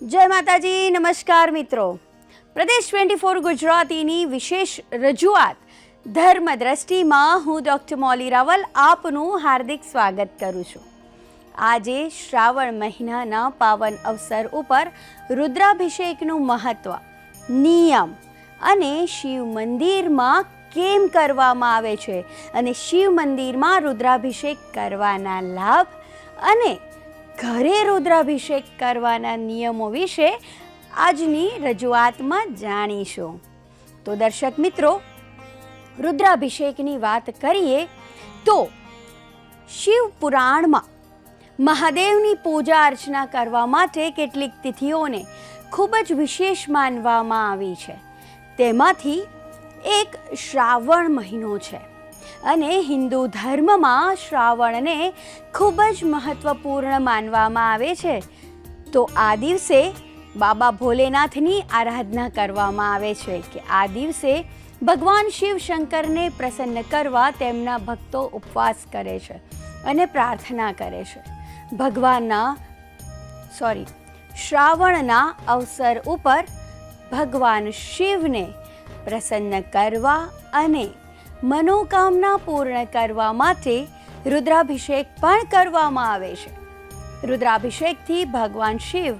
જય માતાજી, નમસ્કાર મિત્રો. પ્રદેશ ટ્વેન્ટી ફોર ગુજરાતીની વિશેષ રજૂઆત. ધર્મ દ્રષ્ટિમાં હું ડૉક્ટર મોલી રાવલ આપનું હાર્દિક સ્વાગત કરું છું. આજે શ્રાવણ મહિનાના પાવન અવસર ઉપર રુદ્રાભિષેકનું મહત્વ, નિયમ અને શિવ મંદિરમાં કેમ કરવામાં આવે છે? અને શિવ મંદિરમાં રુદ્રાભિષેક કરવાના લાભ અને ઘરે રુદ્રાભિષેક કરવાના નિયમો વિશે આજની રજૂઆતમાં જાણીશું. તો દર્શક મિત્રો, રુદ્રાભિષેકની વાત કરીએ તો શિવ પુરાણમાં મહાદેવની પૂજા અર્ચના કરવા માટે કેટલીક તિથિઓને ખૂબ જ વિશેષ માનવામાં આવી છે. તેમાંથી એક શ્રાવણ મહિનો છે. અને હિન્દુ ધર્મમાં શ્રાવણને ખૂબ જ મહત્વપૂર્ણ માનવામાં આવે છે. તો આ દિવસે બાબા ભોલેનાથની આરાધના કરવામાં આવે છે કે આ દિવસે ભગવાન શિવ શંકરને પ્રસન્ન કરવા તેમના ભક્તો ઉપવાસ કરે છે અને પ્રાર્થના કરે છે. ભગવાનના, સોરી, શ્રાવણના અવસર ઉપર ભગવાન શિવને પ્રસન્ન કરવા અને મનોકામના પૂર્ણ કરવા માટે રુદ્રાભિષેક પણ કરવામાં આવે છે. રુદ્રાભિષેકથી ભગવાન શિવ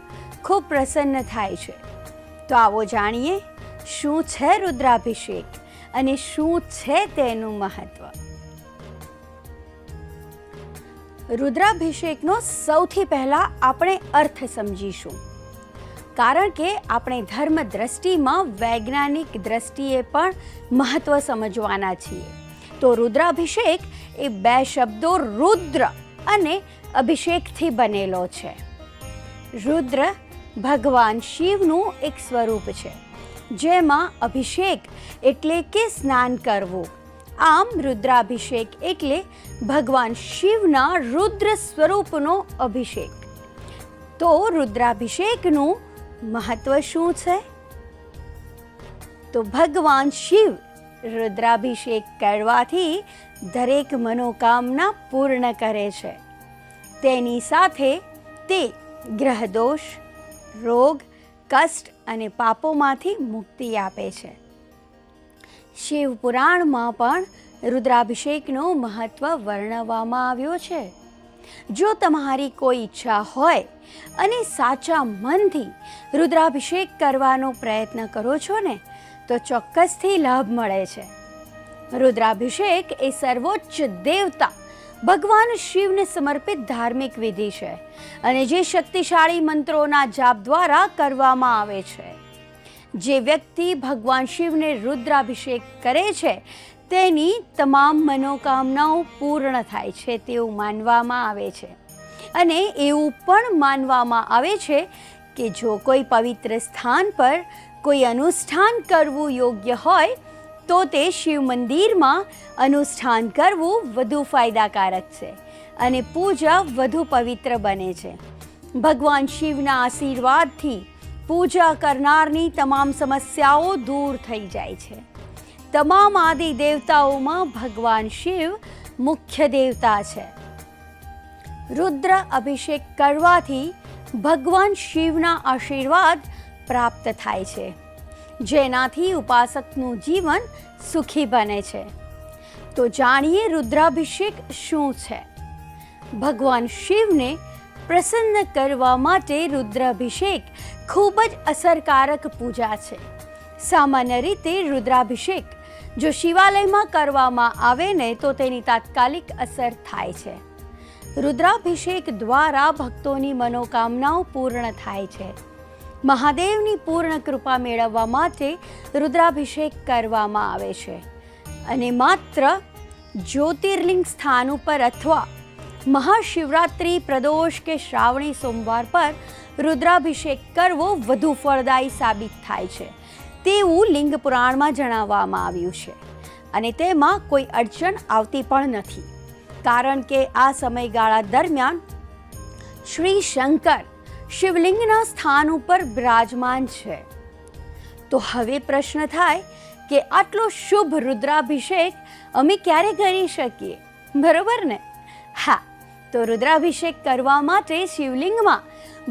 ખૂબ પ્રસન્ન થાય છે. તો આવો જાણીએ શું છે રુદ્રાભિષેક અને શું છે તેનું મહત્વ? રુદ્રાભિષેકનો સૌથી પહેલાં આપણે અર્થ સમજીશું. કારણ કે આપણે ધર્મ દ્રષ્ટિમાં વૈજ્ઞાનિક દ્રષ્ટિએ પણ મહત્વ સમજવાના છીએ. તો રુદ્રાભિષેક એ બે શબ્દો રુદ્ર અને અભિષેકથી બનેલો છે. રુદ્ર ભગવાન શિવનું એક સ્વરૂપ છે, જેમાં અભિષેક એટલે કે સ્નાન કરવું. આમ રુદ્રાભિષેક એટલે ભગવાન શિવના રુદ્ર સ્વરૂપનો અભિષેક. તો રુદ્રાભિષેકનું મહત્વ શું છે? તો ભગવાન શિવ રુદ્રાભિષેક કરવાથી દરેક મનોકામના પૂર્ણ કરે છે. તેની સાથે તે ગ્રહદોષ, રોગ, કષ્ટ અને પાપોમાંથી મુક્તિ આપે છે. શિવ પુરાણમાં પણ રુદ્રાભિષેકનું મહત્વ વર્ણવવામાં આવ્યો છે. જો તમારી કોઈ ઈચ્છા હોય અને સાચા મનથી રુદ્રાભિષેક કરવાનો પ્રયત્ન કરો છો ને, તો ચોક્કસથી લાભ મળે છે. રુદ્રાભિષેક એ સર્વોચ્ચ દેવતા ભગવાન શિવને સમર્પિત ધાર્મિક વિધિ છે અને જે શક્તિશાળી મંત્રોના જાપ દ્વારા કરવામાં આવે છે. જે વ્યક્તિ ભગવાન શિવને રુદ્રાભિષેક કરે છે તેની તમામ મનોકામનાઓ પૂર્ણ થાય છે તેવું માનવામાં આવે છે. અને એવું પણ માનવામાં આવે છે કે જો કોઈ પવિત્ર સ્થાન પર કોઈ અનુષ્ઠાન કરવું યોગ્ય હોય, તો તે શિવ મંદિરમાં અનુષ્ઠાન કરવું વધુ ફાયદાકારક છે અને પૂજા વધુ પવિત્ર બને છે. ભગવાન શિવના આશીર્વાદથી પૂજા કરનારની તમામ સમસ્યાઓ દૂર થઈ જાય છે. તમામ આદિ દેવતાઓમાં ભગવાન શિવ મુખ્ય દેવતા છે. રુદ્ર અભિષેક કરવાથી ભગવાન શિવના આશીર્વાદ પ્રાપ્ત થાય છે, જેનાથી ઉપાસકનું જીવન સુખી બને છે. તો જાણીએ રુદ્રાભિષેક શું છે? ભગવાન શિવને પ્રસન્ન કરવા માટે રુદ્રાભિષેક ખૂબ જ અસરકારક પૂજા છે. સામાન્ય રીતે રુદ્રાભિષેક જો શિવાલયમાં કરવામાં આવે ને તો તેની તાત્કાલિક અસર થાય છે. રુદ્રાભિષેક દ્વારા ભક્તોની મનોકામનાઓ પૂર્ણ થાય છે. મહાદેવની પૂર્ણ કૃપા મેળવવા માટે રુદ્રાભિષેક કરવામાં આવે છે. અને માત્ર જ્યોતિર્લિંગ સ્થાન ઉપર અથવા મહાશિવરાત્રિ પ્રદોષ કે શ્રાવણી સોમવાર પર રુદ્રાભિષેક કરવો વધુ ફળદાયી સાબિત થાય છે. તેવું લિંગ પુરાણમાં જણાવવામાં આવ્યું છે. અને તેમાં કોઈ અડચણ આવતી પણ નથી. કારણ કે આ સમયગાળા દરમિયાન શ્રી શંકર શિવલિંગના સ્થાન ઉપર બિરાજમાન છે. તો હવે પ્રશ્ન થાય કે આટલો શુભ રુદ્રાભિષેક અમે ક્યારે કરી શકીએ? બરોબર ને? હા, તો રુદ્રાભિષેક કરવા માટે શિવલિંગમાં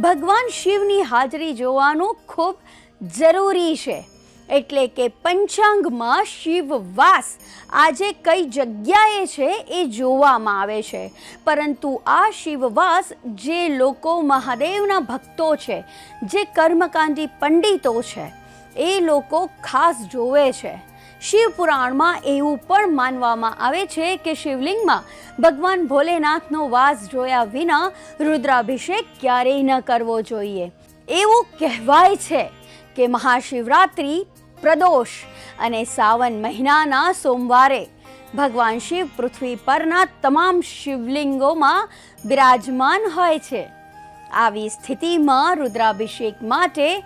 ભગવાન શિવની હાજરી જોવાનું ખૂબ જરૂરી છે. એટલે કે પંચાંગમાં શિવવાસ. આજે કઈ જગ્યાએ છે એ જોવામાં આવે છે. પરંતુ આ શિવવાસ જે લોકો મહાદેવના ભક્તો છે, જે કર્મકાંડી પંડિતો છે, એ લોકો ખાસ જોવે છે. શિવપુરાણમાં એવું પણ માનવામાં આવે છે કે શિવલિંગમાં ભગવાન ભોલેનાથનો વાસ જોયા વિના રુદ્રાભિષેક ક્યારેય ન કરવો જોઈએ. એવું કહેવાય છે કે મહાશિવરાત્રિ પ્રદોષ અને સાવન મહિનાના સોમવારે ભગવાન શિવ પૃથ્વી પરના તમામ શિવલિંગોમાં બિરાજમાન હોય છે. આવી સ્થિતિમાં રુદ્રાભિષેક માટે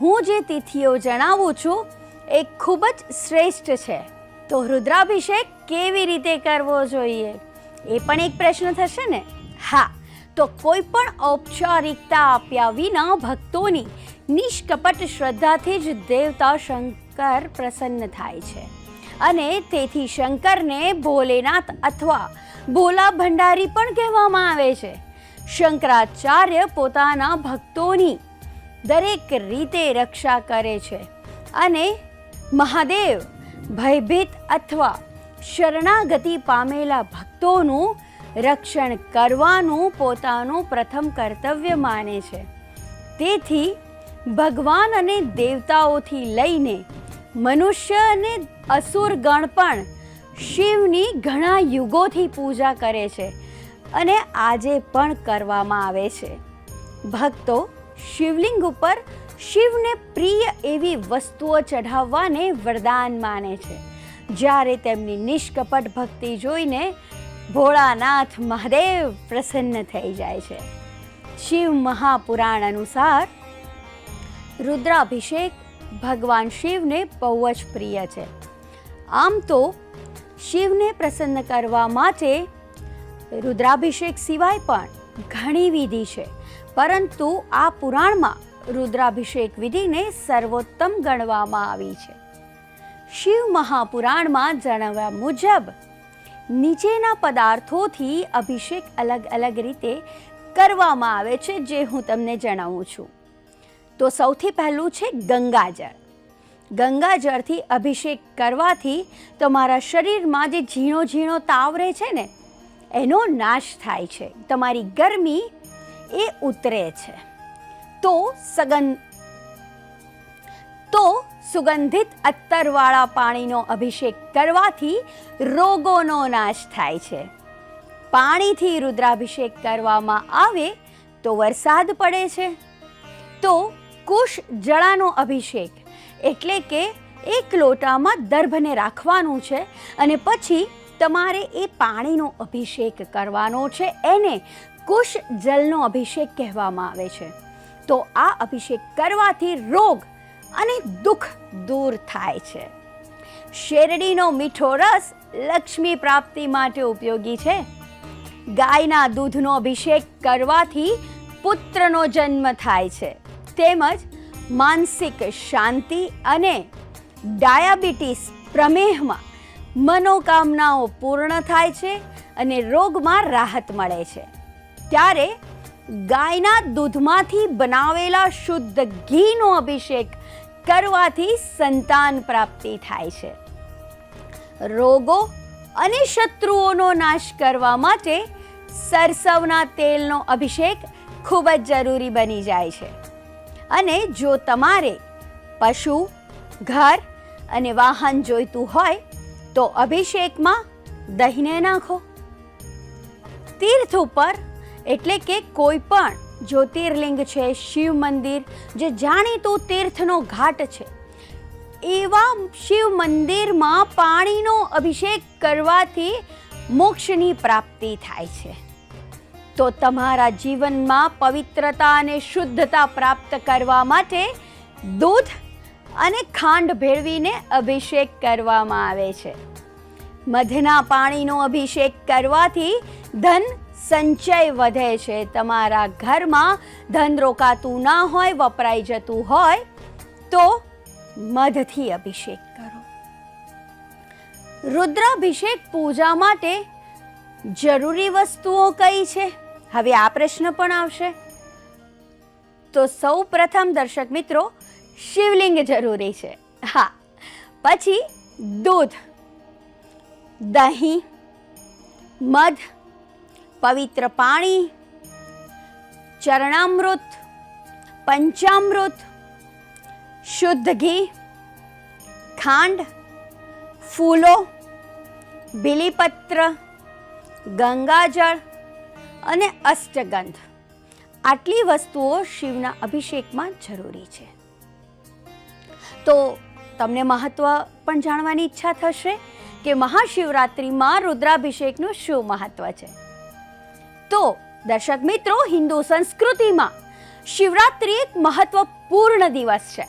હું જે તિથિઓ જણાવું છું, એ ખૂબ જ શ્રેષ્ઠ છે. તો રુદ્રાભિષેક કેવી રીતે કરવો જોઈએ? એ પણ એક પ્રશ્ન થશે ને? હા, તો કોઈ પણ ઔપચારિકતા આપ્યા વિના ભક્તોની નિષ્કપટ શ્રદ્ધાથી જ દેવતા શંકર પ્રસન્ન થાય છે. અને તેથી શંકરને ભોલેનાથ અથવા ભોલા ભંડારી પણ કહેવામાં આવે છે. શંકરાચાર્ય પોતાના ભક્તોની દરેક રીતે રક્ષા કરે છે અને મહાદેવ ભયભીત અથવા શરણાગતિ પામેલા ભક્તોનું રક્ષણ કરવાનું પોતાનું પ્રથમ કર્તવ્ય માને છે. તેથી ભગવાન અને દેવતાઓથી લઈને મનુષ્ય અને અસુર ગણ પણ શિવની ઘણા યુગોથી પૂજા કરે છે અને આજે પણ કરવામાં આવે છે. ભક્તો, શિવલિંગ ઉપર શિવને પ્રિય એવી વસ્તુઓ ચઢાવવાને વરદાન માને છે. જ્યારે તેમની નિષ્કપટ ભક્તિ જોઈને ભોળાનાથ મહાદેવ પ્રસન્ન થઈ જાય છે. શિવ મહાપુરાણ અનુસાર રુદ્રાભિષેક ભગવાન શિવને બહુ જ પ્રિય છે. આમ તો શિવને પ્રસન્ન કરવા માટે રુદ્રાભિષેક સિવાય પણ ઘણી વિધિ છે. પરંતુ આ પુરાણમાં રુદ્રાભિષેક વિધિને સર્વોત્તમ ગણવામાં આવી છે. શિવ મહાપુરાણમાં જણાવ્યા મુજબ, નીચેના પદાર્થોથી અભિષેક અલગ અલગ રીતે કરવામાં આવે છે, જે હું તમને જણાવું છું. તો સૌથી પહેલું છે ગંગાજળ. ગંગાજળથી અભિષેક કરવાથી તમારા શરીરમાં જે ઝીણો ઝીણો તાવ રહે છે ને, એનો નાશ થાય છે. તમારી ગરમી એ ઉતરે છે. તો સગન, તો સુગંધિત અત્તરવાળા પાણીનો અભિષેક કરવાથી રોગોનો નાશ થાય છે. પાણીથી રુદ્રાભિષેક કરવામાં આવે તો વરસાદ પડે છે. તો કુશ જળાનો અભિષેક. એટલે કે એક લોટામાં દર્ભને રાખવાનું છે અને પછી તમારે એ પાણીનો અભિષેક કરવાનો છે. એને કુશ જલનો અભિષેક કહેવામાં આવે છે. તો આ અભિષેક કરવાથી રોગ અને દુઃખ દૂર થાય છે. શેરડીનો મીઠો રસ લક્ષ્મી પ્રાપ્તિ માટે ઉપયોગી છે. ગાયના દૂધનો અભિષેક કરવાથી પુત્રનો જન્મ થાય છે. તેમજ માનસિક શાંતિ અને ડાયાબિટીસ પ્રમેહમાં મનોકામનાઓ પૂર્ણ થાય છે અને રોગમાં રાહત મળે છે. ત્યારે ગાયના દૂધમાંથી બનાવેલા શુદ્ધ ઘીનો અભિષેક કરવાથી સંતાન પ્રાપ્તિ થાય છે. રોગો અને શત્રુઓનો નાશ કરવા માટે સરસવના તેલનો અભિષેક ખૂબ જ જરૂરી બની જાય છે. અને જો તમારે પશુ, ઘર અને વાહન જોઈતું હોય, તો અભિષેકમાં દહીંને નાખો. તીર્થ ઉપર એટલે કે કોઈ પણ જ્યોતિર્લિંગ છે, શિવ મંદિર, જે જાણીતું તીર્થનો ઘાટ છે, એવા શિવ મંદિરમાં પાણીનો અભિષેક કરવાથી મોક્ષની પ્રાપ્તિ થાય છે. તો તમારા જીવનમાં પવિત્રતા અને શુદ્ધતા પ્રાપ્ત કરવા માટે દૂધ અને ખાંડ ભેળવીને અભિષેક કરવામાં આવે છે. મધના પાણીનો અભિષેક કરવાથી ધન સંચય વધે છે. તમારા ઘરમાં ધન રોકાતું ના હોય, વપરાઈ જતું હોય, તો મધથી અભિષેક કરો. રુદ્રાભિષેક પૂજા માટે જરૂરી વસ્તુઓ કઈ છે? હવે આ પ્રશ્ન પણ આવશે. તો સૌ પ્રથમ દર્શક મિત્રો, શિવલિંગ જરૂરી છે. હા. પછી દૂધ, દહીં, મધ, પવિત્ર પાણી, ચરણામૃત, પંચામૃત, શુદ્ધ ઘી, ખાંડ, ફૂલો, બિલીપત્ર, ગંગાજળ અને અષ્ટગંધ. આટલી વસ્તુઓ શિવના અભિષેકમાં જરૂરી છે. તો તમને મહત્વ પણ જાણવાની ઈચ્છા થશે કે મહાશિવરાત્રિમાં રુદ્રાભિષેકનું શું મહત્વ છે? તો દર્શક મિત્રો, હિન્દુ સંસ્કૃતિમાં શિવરાત્રિ એક મહત્વપૂર્ણ દિવસ છે.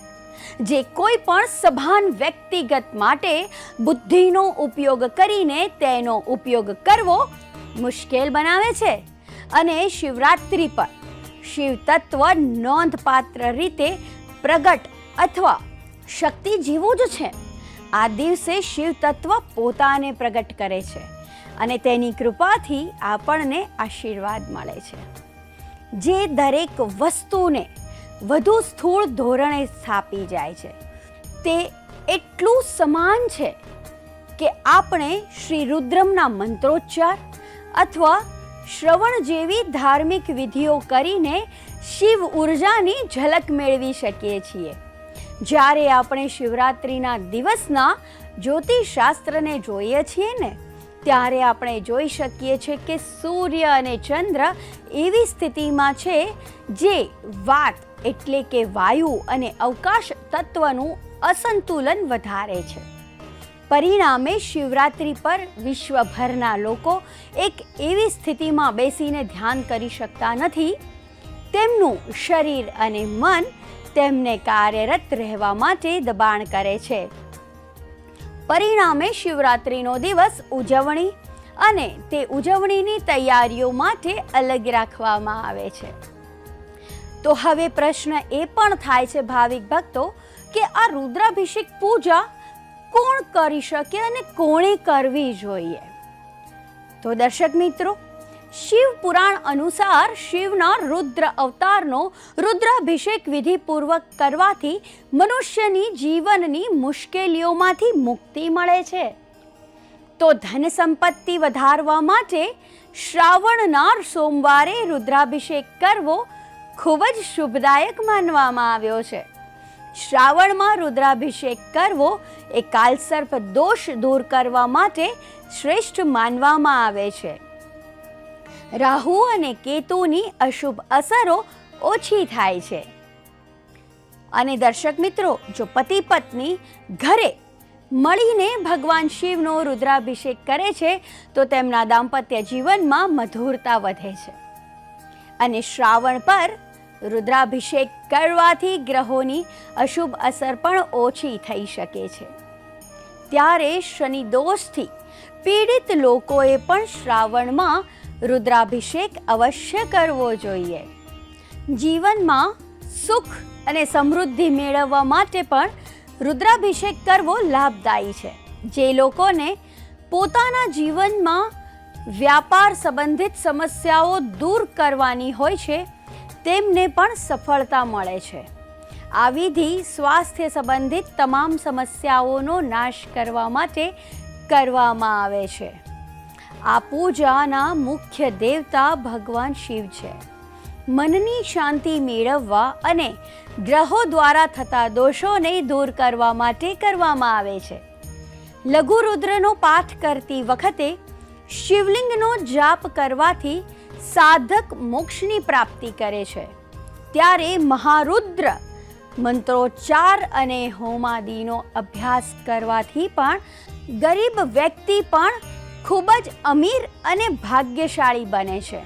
જે કોઈ પણ સભાન વ્યક્તિગત માટે બુદ્ધિનો ઉપયોગ કરીને તેનો ઉપયોગ કરવો મુશ્કેલ બનાવે છે. અને શિવરાત્રિ પર. શિવતત્વ નોંધપાત્ર રીતે પ્રગટ અથવા શક્તિ જેવું જ છે. આ દિવસે શિવ તત્વ પોતાને પ્રગટ કરે છે અને તેની કૃપાથી આપણને આશીર્વાદ મળે છે. જે દરેક વસ્તુને વધુ સ્થૂળ ધોરણે સ્થાપી જાય છે. તે એટલું સમાન છે કે આપણે શ્રી રુદ્રમના મંત્રોચ્ચાર અથવા શ્રવણ જેવી ધાર્મિક વિધિઓ કરીને શિવ ઉર્જાની ઝલક મેળવી શકીએ છીએ. જ્યારે આપણે શિવરાત્રિના દિવસના જ્યોતિષશાસ્ત્રને જોઈએ છીએ ને, ત્યારે આપણે જોઈ શકીએ છીએ કે સૂર્ય અને ચંદ્ર એવી સ્થિતિમાં છે જે વાત એટલે કે વાયુ અને અવકાશ તત્વનું અસંતુલન વધારે છે. પરિણામે શિવરાત્રિ પર વિશ્વભરના લોકો એક એવી સ્થિતિમાં બેસીને ધ્યાન કરી શકતા નથી. તેમનું શરીર અને મન તેમને કાર્યરત રહેવા માટે દબાણ કરે છે. પરિણામે શિવરાત્રિનો દિવસ ઉજવણી અને તે ઉજવણીની તૈયારીઓ માટે અલગ રાખવામાં આવે છે. તો હવે પ્રશ્ન એ પણ થાય છે ભાવિક ભક્તો કે આ રુદ્રાભિષેક પૂજા કોણ કરી શકે અને કોણે કરવી જોઈએ? તો દર્શક મિત્રો, શિવ પુરાણ અનુસાર શિવના રુદ્ર અવતારનો રુદ્રાભિષેક વિધિપૂર્વક કરવાથી મનુષ્યની જીવનની મુશ્કેલીઓમાંથી મુક્તિ મળે છે. તો ધન સંપત્તિ વધારવા માટે શ્રાવણના સોમવારે રુદ્રાભિષેક કરવો ખૂબ જ શુભદાયક માનવામાં આવ્યો છે. શ્રાવણમાં રુદ્રાભિષેક કરવો એ કાલસર્પ દોષ દૂર કરવા માટે શ્રેષ્ઠ માનવામાં આવે છે. રાહુ અને કેતુની અશુભ અસરો ઓછી થાય છે. અને દર્શક મિત્રો, જો પતિ પત્ની ઘરે મળીને ભગવાન શિવનો રુદ્રાભિષેક કરે છે, તો તેમના દાંપત્ય જીવનમાં મધુરતા વધે છે. અને શ્રાવણ પર રુદ્રાભિષેક કરવાથી ગ્રહોની અશુભ અસર પણ ઓછી થઈ શકે છે. ત્યારે શનિ દોષથી પીડિત લોકોએ પણ શ્રાવણમાં રુદ્રાભિષેક અવશ્ય કરવો જોઈએ. જીવનમાં સુખ અને સમૃદ્ધિ મેળવવા માટે પણ રુદ્રાભિષેક કરવો લાભદાયી છે. જે લોકોને પોતાના જીવનમાં વ્યાપાર સંબંધિત સમસ્યાઓ દૂર કરવાની હોય છે તેમને પણ સફળતા મળે છે. આ વિધિ સ્વાસ્થ્ય સંબંધિત તમામ સમસ્યાઓનો નાશ કરવા માટે કરવામાં આવે છે. આ પૂજાના મુખ્ય દેવતા ભગવાન શિવ છે. મનની શાંતિ મેળવવા અને ગ્રહો દ્વારા થતા દોષોને દૂર કરવા માટે કરવામાં આવે છે. લઘુરુદ્રનો પાઠ કરતી વખતે શિવલિંગનો જાપ કરવાથી સાધક મોક્ષની પ્રાપ્તિ કરે છે. ત્યારે મહારુદ્ર મંત્રોચ્ચાર અને હોમાદિનો અભ્યાસ કરવાથી પણ ગરીબ વ્યક્તિ પણ ખૂબ જ અમીર અને ભાગ્યશાળી બને છે.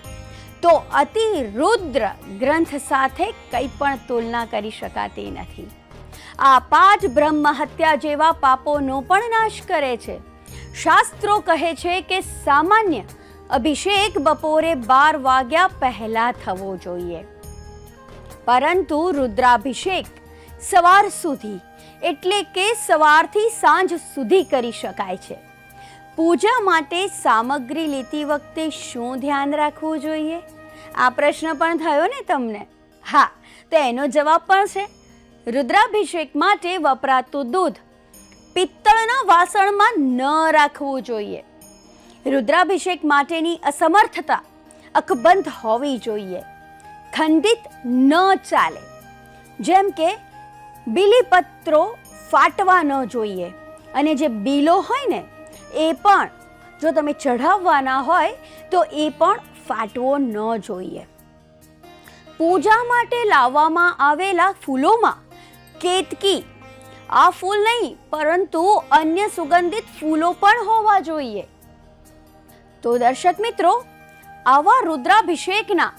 તો અતિ રુદ્ર ગ્રંથ સાથે કંઈ પણ તુલના કરી શકાતી નથી. આ પાંચ બ્રહ્મ હત્યા જેવા પાપોનો પણ નાશ કરે છે. શાસ્ત્રો કહે છે કે સામાન્ય અભિષેક બપોરે બાર વાગ્યા પહેલા થવો જોઈએ. પરંતુ રુદ્રાભિષેક સવાર સુધી, એટલે કે સવારથી સાંજ સુધી કરી શકાય છે. પૂજા માટે સામગ્રી લેતી વખતે શું ધ્યાન રાખવું જોઈએ? આ પ્રશ્ન પણ થયો ને તમને? હા, તો એનો જવાબ પણ છે. રુદ્રાભિષેક માટે વપરાતું દૂધ પિત્તળના વાસણમાં ન રાખવું જોઈએ. રુદ્રાભિષેક માટેની અસમર્થતા અકબંધ હોવી જોઈએ. ખંડિત ન ચાલે. જેમ કે, બીલીપત્રો ફાટવા ન જોઈએ. અને જે બીલો હોય ને, એ પણ જો તમે ચઢાવવાના હોય, તો એ પણ ફાટવો ન જોઈએ. પૂજા માટે લાવવામાં આવેલા ફૂલોમાં કેતકી. આ ફૂલ નહીં, પરંતુ અન્ય સુગંધિત ફૂલો પણ હોવા જોઈએ. તો દર્શક મિત્રો, આવા રુદ્રાભિષેકના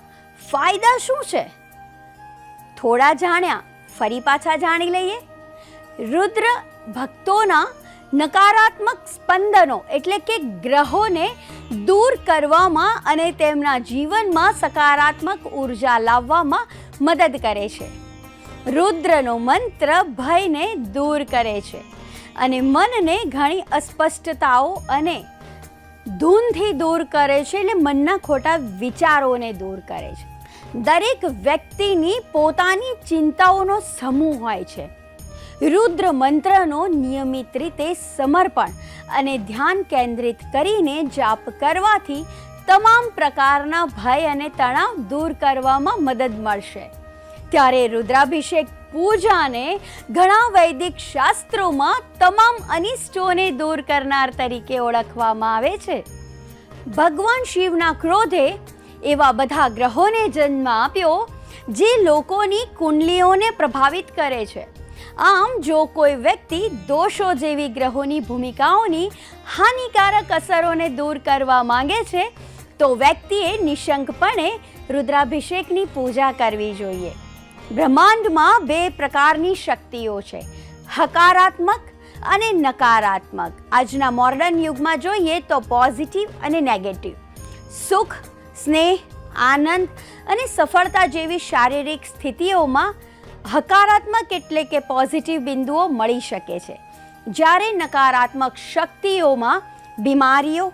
ફાયદા શું છે? થોડા જાણ્યા, ફરી પાછા જાણી લઈએ. રુદ્ર ભક્તોના નકારાત્મક સ્પંદનો એટલે કે ગ્રહોને દૂર કરવામાં અને તેમના જીવનમાં સકારાત્મક ઊર્જા લાવવામાં મદદ કરે છે. રુદ્રનો મંત્ર ભયને દૂર કરે છે અને મનને ઘણી અસ્પષ્ટતાઓ અને ધૂનથી દૂર કરે છે એટલે મનના ખોટા વિચારોને દૂર કરે છે. દરેક વ્યક્તિની પોતાની ચિંતાઓનો સમૂહ હોય છે. રુદ્ર મંત્રનો નિયમિત રીતે સમર્પણ અને ધ્યાન કેન્દ્રિત કરીને જાપ કરવાથી તમામ પ્રકારના ભય અને તણાવ દૂર કરવામાં મદદ મળશે. ત્યારે રુદ્રાભિષેક પૂજાને ઘણા વૈદિક શાસ્ત્રોમાં તમામ અનિષ્ટોને દૂર કરનાર તરીકે ઓળખવામાં આવે છે. ભગવાન શિવના ક્રોધે એવા બધા ગ્રહોને જન્મ આપ્યો જે લોકોની કુંડલીઓને પ્રભાવિત કરે છે. આમ જો કોઈ વ્યક્તિ દોષો જેવી ગ્રહોની ભૂમિકાઓની હાનિકારક અસરોને દૂર કરવા માંગે છે, તો વ્યક્તિએ નિશંકપણે રુદ્રાભિષેકની પૂજા કરવી જોઈએ. બ્રહ્માંડમાં બે પ્રકારની શક્તિઓ છે. હકારાત્મક અને નકારાત્મક. આજના મોર્ડન યુગમાં જોઈએ તો પોઝિટિવ અને નેગેટિવ સુખ, સ્નેહ, આનંદ અને સફળતા જેવી શારીરિક સ્થિતિઓમાં હકારાત્મક એટલે કે પોઝિટિવ બિંદુઓ મળી શકે છે. જ્યારે નકારાત્મક શક્તિઓમાં બીમારીઓ,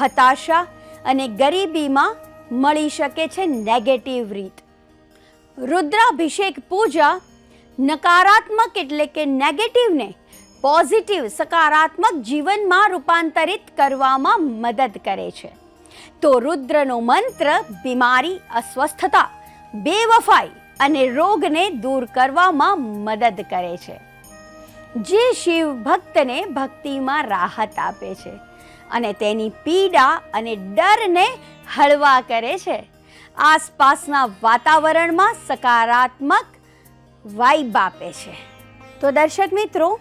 હતાશા અને ગરીબીમાં મળી શકે છે નેગેટિવ રીત. રુદ્રાભિષેક પૂજા નકારાત્મક એટલે કે નેગેટિવને પોઝિટિવ સકારાત્મક જીવનમાં રૂપાંતરિત કરવામાં મદદ કરે છે. તો રુદ્રનો મંત્ર, બીમારી, અસ્વસ્થતા, બેવફાઈ અને રોગને દૂર કરવામાં મદદ કરે છે. જે શિવ ભક્તને ભક્તિમાં રાહત આપે છે અને તેની પીડા અને ડરને હળવા કરે છે. આસપાસના વાતાવરણમાં સકારાત્મક વાઇબ આપે છે. તો દર્શક મિત્રો,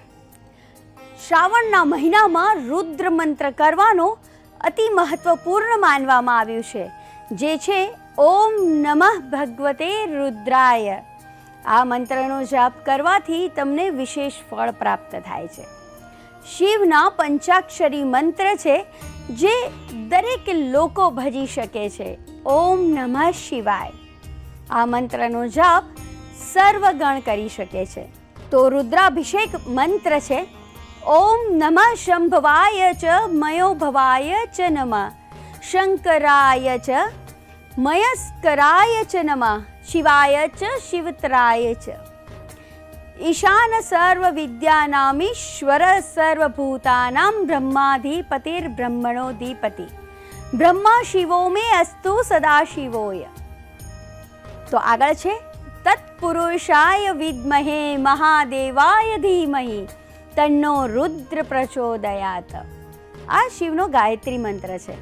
શ્રાવણના મહિનામાં રુદ્ર મંત્ર કરવાનો અતિ મહત્વપૂર્ણ માનવામાં આવ્યું છે, જે છે, ઓમ નમઃ ભગવતે રુદ્રાય. આ મંત્રનો જાપ કરવાથી તમને વિશેષ ફળ પ્રાપ્ત થાય છે. શિવના પંચાક્ષરી મંત્ર છે, જે દરેક લોકો ભજી શકે છે. ઓમ નમઃ શિવાય. આ મંત્રનો જાપ સર્વગણ કરી શકે છે. તો રુદ્રાભિષેક મંત્ર છે, ઓમ નમઃ શંભવાય ચ મયોભવાય ચ નમઃ. શંકરાય ચ મયસ્કરાય ચ નમઃ. શિવાય ચ શિવતરાય ચ. ઈશાન સર્વ વિદ્યાનામીશ્વર સર્વભૂતાનામ બ્રહ્માધિપતિર્બ્રહ્મણોધિપતિ બ્રહ્મા શિવો મે અસ્તુ સદા શિવોય તો આગળ છે તત્પુરુષાય વિદ્મહે મહાદેવાય ધીમહી તન્નો રુદ્ર પ્રચોદયાત આ શિવનો ગાયત્રી મંત્ર છે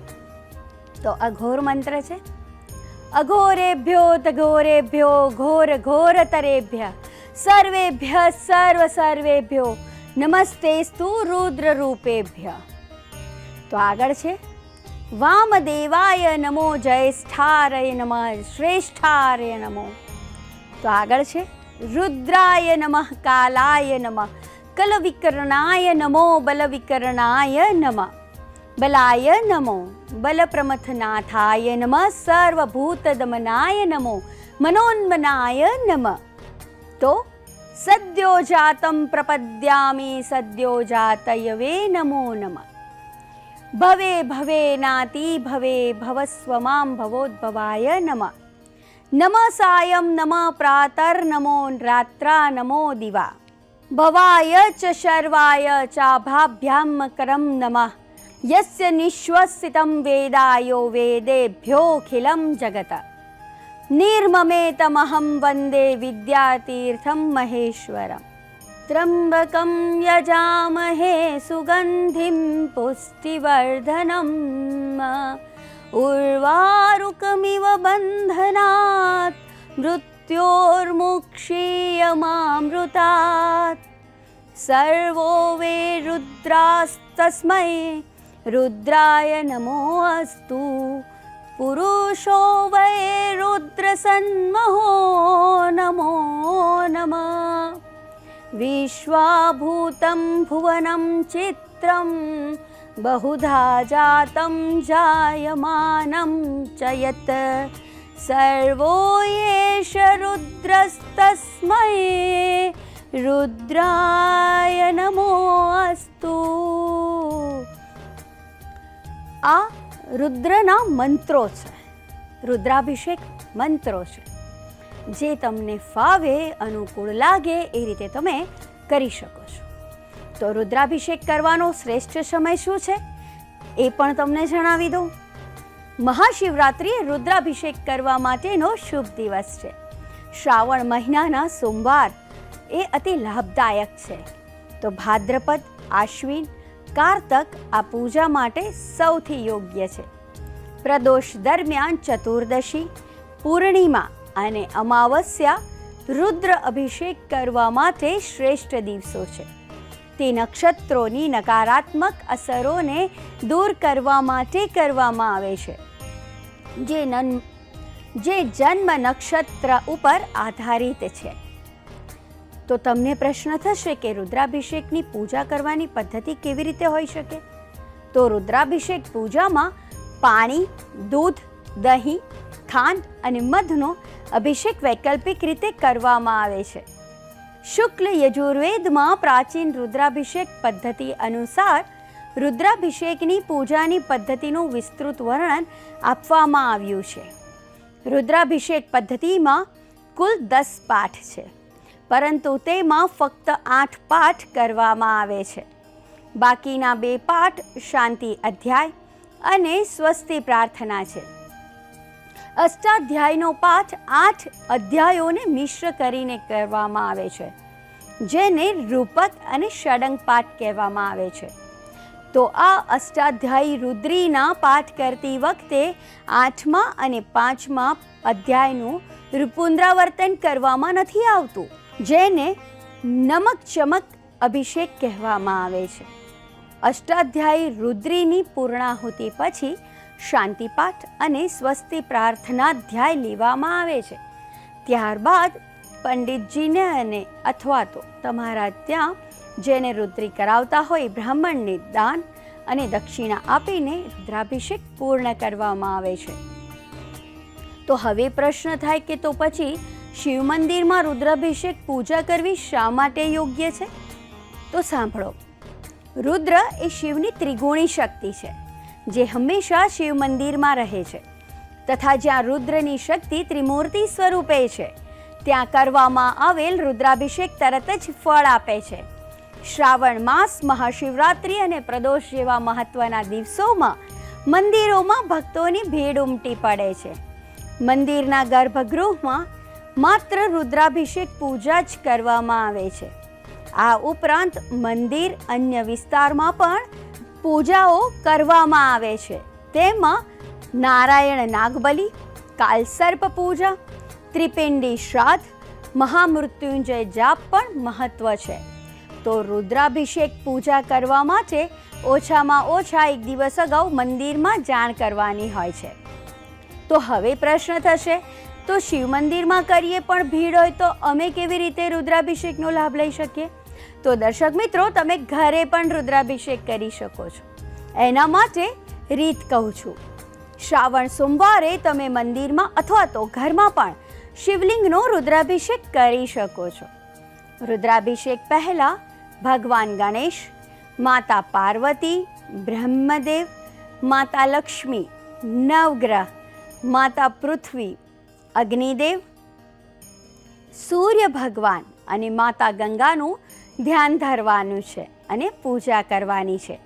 તો અઘોર મંત્ર છે અઘોરેભ્યો તઘોરેભ્યો ઘોર ઘોર ઘોરતરેભ્ય સર્વેભ્ય સર્વ સર્વેભ્યો નમસ્તેસ્તુ રુદ્ર રૂપેભ્ય તો આગળ છે વામદેવાય નમો જયેષ્ઠારય નમ શ્રેષ્ઠારય નમો તો આગળ છે રુદ્રાય નમઃ કાલાય નમઃ કલવિકરણાય નમો બલવિકરણાય નમઃ બલાય નમો બલપ્રમથનાથાય નમઃ સર્વભૂતદમનાય નમો મનોન્મનાય નમઃ તો સદ્યો જાતમ પ્રપદ્યામી સદ્યો જાતયવે નમો નમ ભવે ભવે નાતિ ભવે ભવસ્વમામ ભવોદ્ભવાય નમઃ નમ સાયમ નમ પ્રાતર નમો રાત્રા નમો દિવા ભવાય ચ શર્વાય ચાભાભ્યામ કરમ નમ યસ્ય નિશ્વસિતમ વેદાયો વેદેભ્યોખિલમ જગત निर्ममेतमहं वन्दे विद्यातीर्थं महेश्वरम् त्र्यम्बकं यजामहे सुगन्धिं पुष्टिवर्धनम् उर्वारुकमिव बन्धनात् मृत्योर्मुक्षीयमामृतात् सर्वो वे रुद्रास्तस्मै रुद्राय नमो अस्तु पुरुषो वै रुद्रसन्महो नमो नमः विश्वाभूतं भुवनं चित्रं बहुधा जातं जायमानं च यत् सर्वो एष रुद्रस्तस्मै रुद्राय नमो अस्तु આ રુદ્રના મંત્રો છે. રુદ્રાભિષેક મંત્રો છે. જે તમને ફાવે, અનુકૂળ લાગે, એ રીતે તમે કરી શકો છો. તો રુદ્રાભિષેક કરવાનો શ્રેષ્ઠ સમય શું છે? એ પણ તમને જણાવી દઉં. મહાશિવરાત્રિ રુદ્રાભિષેક કરવા માટેનો શુભ દિવસ છે. શ્રાવણ મહિનાના સોમવાર એ અતિ લાભદાયક છે. તો ભાદ્રપદ, આશ્વિન કારતક આ પૂજા માટે સૌથી યોગ્ય છે. પ્રદોષ દરમિયાન ચતુર્દશી, પૂર્ણિમા અને અમાવસ્યા રુદ્ર અભિષેક કરવા માટે શ્રેષ્ઠ દિવસો છે. તે નક્ષત્રોની નકારાત્મક અસરોને દૂર કરવા માટે કરવામાં આવે છે. જે નન, જે જન્મ નક્ષત્ર ઉપર આધારિત છે. તો તમને પ્રશ્ન થશે કે રુદ્રાભિષેકની પૂજા કરવાની પદ્ધતિ કેવી રીતે હોઈ શકે? તો રુદ્રાભિષેક પૂજામાં પાણી, દૂધ, દહીં, ખાંડ અને મધનો અભિષેક વૈકલ્પિક રીતે કરવામાં આવે છે. શુક્લ યજુર્વેદમાં પ્રાચીન રુદ્રાભિષેક પદ્ધતિ અનુસાર રુદ્રાભિષેકની પૂજાની પદ્ધતિનું વિસ્તૃત વર્ણન આપવામાં આવ્યું છે. રુદ્રાભિષેક પદ્ધતિમાં કુલ દસ પાઠ છે. પરંતુ તેમાં ફક્ત આઠ પાઠ કરવામાં આવે છે. બાકીના બે પાઠ શાંતિ અધ્યાય અને સ્વસ્તિ પ્રાર્થના છે. અષ્ટાધ્યાયનો પાઠ આઠ અધ્યાયોને મિશ્ર કરીને કરવામાં આવે છે, જેને રૂપક અને ષડંગ પાઠ કહેવામાં આવે છે. તો આ અષ્ટાધ્યાયી રુદ્રીના પાઠ કરતી વખતે આઠમા અને પાંચમા અધ્યાયનું પુનરાવર્તન કરવામાં નથી આવતું. જેને નમક ચમક અભિષેક કહેવામાં આવે છે. અષ્ટાધ્યાયી રુદ્રીની પૂર્ણાહુતિ પછી શાંતિપાઠ અને સ્વસ્તિ પ્રાર્થના ધ્યાય લેવામાં આવે છે. ત્યારબાદ પંડિતજીને અને અથવા તો તમારા ત્યાં જેને રુદ્રી કરાવતા હોય બ્રાહ્મણને દાન અને દક્ષિણા આપીને રુદ્રાભિષેક પૂર્ણ કરવામાં આવે છે. તો હવે પ્રશ્ન થાય કે તો પછી શિવ મંદિરમાં રુદ્રાભિષેક પૂજા કરવી શા માટે યોગ્ય છે? તો સાંભળો. રુદ્ર એ શિવની ત્રિગુણી શક્તિ છે, જે હંમેશા શિવ મંદિરમાં રહે છે. તથા જ્યાં રુદ્રની શક્તિ ત્રિમૂર્તિ સ્વરૂપે છે, ત્યાં કરવામાં આવેલ રુદ્રાભિષેક તરત જ ફળ આપે છે. શ્રાવણ માસ, મહાશિવરાત્રિ અને પ્રદોષ જેવા મહત્વના દિવસોમાં મંદિરોમાં ભક્તોની ભીડ ઉમટી પડે છે. મંદિરના ગર્ભગૃહમાં માત્ર રુદ્રાભિષેક પૂજા જ કરવામાં આવે છે. આ ઉપરાંત મંદિર અન્ય વિસ્તારમાં પણ પૂજાઓ કરવામાં આવે છે. તેમાં નારાયણ નાગબલી, કાલસર્પ પૂજા, ત્રિપિંડી શ્રાદ્ધ, મહામૃત્યુંજય જાપ પણ મહત્વ છે. તો રુદ્રાભિષેક પૂજા કરવા માટે ઓછામાં ઓછા એક દિવસ અગાઉ મંદિરમાં જાણ કરવાની હોય છે. તો હવે પ્રશ્ન થશે તો શિવ મંદિરમાં કરીએ પણ ભીડ હોય તો અમે કેવી રીતે રુદ્રાભિષેકનો લાભ લઈ શકીએ? તો દર્શક મિત્રો, તમે ઘરે પણ રુદ્રાભિષેક કરી શકો છો. એના માટે રીત કહું છું. શ્રાવણ સોમવારે તમે મંદિરમાં અથવા તો ઘરમાં પણ શિવલિંગનો રુદ્રાભિષેક કરી શકો છો. રુદ્રાભિષેક પહેલાં ભગવાન ગણેશ, માતા પાર્વતી, બ્રહ્મદેવ, માતા લક્ષ્મી, નવગ્રહ, માતા પૃથ્વી અગ્નિદેવ સૂર્ય ભગવાન અને માતા ગંગાનું ધ્યાન ધરવાનું છે અને પૂજા કરવાની છે.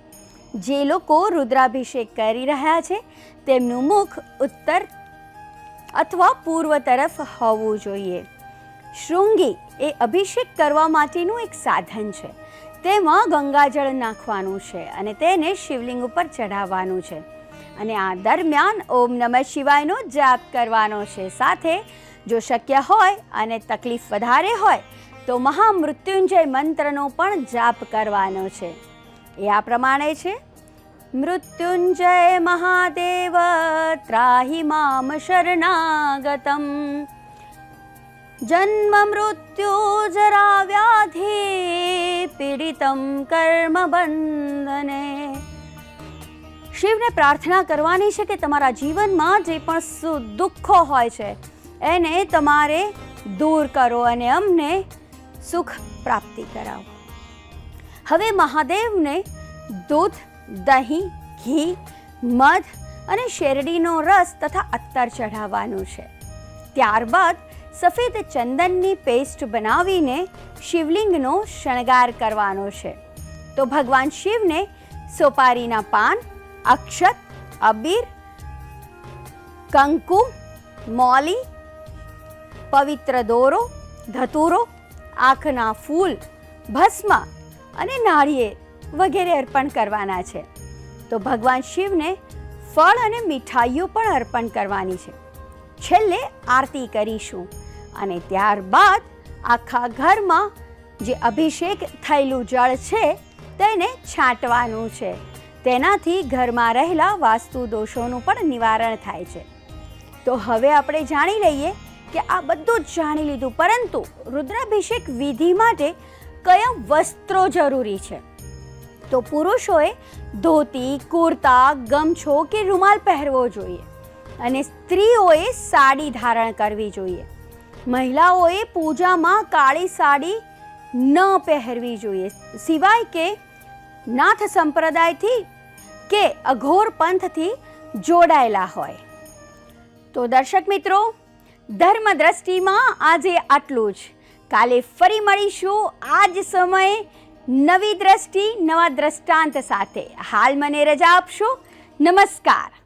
જે લોકો રુદ્રાભિષેક કરી રહ્યા છે, તેમનું મુખ ઉત્તર અથવા પૂર્વ તરફ હોવું જોઈએ. શૃંગી એ અભિષેક કરવા માટેનું એક સાધન છે. તેમાં ગંગાજળ નાખવાનું છે અને તેને શિવલિંગ ઉપર ચઢાવવાનું છે. અને આ દરમિયાન ઓમ નમઃ શિવાયનો જાપ કરવાનો છે. સાથે જો શક્ય હોય અને તકલીફ વધારે હોય, તો મહામૃત્યુંજય મંત્રનો પણ જાપ કરવાનો છે. એ આ પ્રમાણે છે. મૃત્યુંજય મહાદેવ, ત્રાહી મામ શરણાગતમ. જન્મ મૃત્યુ જરા વ્યાધિ, પીડિતમ કર્મ બંધને. શિવને પ્રાર્થના કરવાની છે કે તમારા જીવનમાં જે પણ દુઃખો હોય છે, એને તમારે દૂર કરો અને અમને સુખ પ્રાપ્તિ કરાવો. હવે મહાદેવને દૂધ, દહીં, ઘી, મધ અને શેરડીનો રસ તથા અત્તર ચઢાવવાનું છે. ત્યારબાદ સફેદ ચંદનની પેસ્ટ બનાવીને શિવલિંગનો શણગાર કરવાનો છે. તો ભગવાન શિવને સોપારીના પાન અક્ષત, અબીર, કંકુ, મોલી, પવિત્ર દોરો, ધતુરો, આંખના ફૂલ, ભસ્મ અને નાળિયેર વગેરે અર્પણ કરવાના છે. તો ભગવાન શિવને ફળ અને મીઠાઈઓ પણ અર્પણ કરવાની છે. છેલ્લે આરતી કરીશું અને ત્યારબાદ આખા ઘરમાં જે અભિષેક થયેલું જળ છે તેને છાંટવાનું છે. તેનાથી ઘરમાં રહેલા વાસ્તુ દોષોનું પણ નિવારણ થાય છે. તો હવે આપણે જાણી લઈએ કે આ બધું જ જાણી લીધું, પરંતુ રુદ્રાભિષેક વિધિ માટે કયા વસ્ત્રો જરૂરી છે? તો પુરુષોએ ધોતી, કુર્તા, ગમછો કે રૂમાલ પહેરવો જોઈએ અને સ્ત્રીઓએ સાડી ધારણ કરવી જોઈએ. મહિલાઓએ પૂજામાં કાળી સાડી ન પહેરવી જોઈએ, સિવાય કે નાથ સંપ્રદાયથી કે અઘોર પંથથી જોડાયેલા હોય. તો દર્શક મિત્રો ધર્મ દ્રષ્ટિમાં આજે આટલું જ. કાલે ફરી મળીશું આ જ સમયે નવી દ્રષ્ટિ, નવા દ્રષ્ટાંત સાથે. હાલ મને રજા આપશો. નમસ્કાર.